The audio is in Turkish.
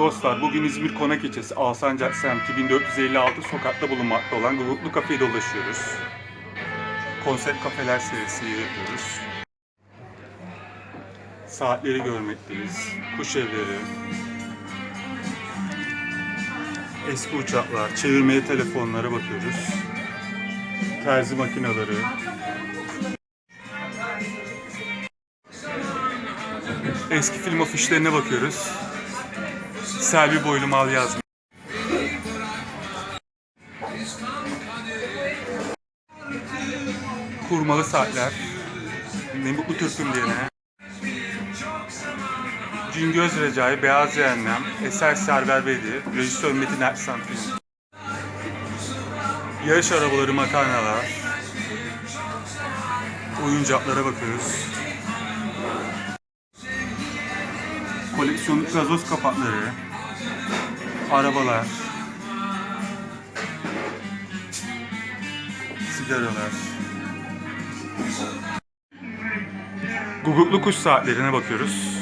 Dostlar bugün İzmir Konak ilçesi Alsancak semti 1456 sokakta bulunmakta olan Guguklu Kafe'ye dolaşıyoruz. Konsept kafeler serisi yapıyoruz. Saatleri görmekteyiz. Kuş evleri. Eski uçaklar, çevirmeli telefonlara bakıyoruz. Terzi makineleri. Eski film afişlerine bakıyoruz. Selvi boylu mal yazmış. Kurmalı saatler. Ne mutlu Türk'üm diyene. Cingöz Recai, Beyaz Cehennem, Eser Server Bedi, Rejisör Metin Ersan film. Yarış arabaları, makarnalar. Oyuncaklara bakıyoruz. Koleksiyonluk gazoz kapakları. Arabalar. Sigaralar. Guguklu kuş saatlerine bakıyoruz.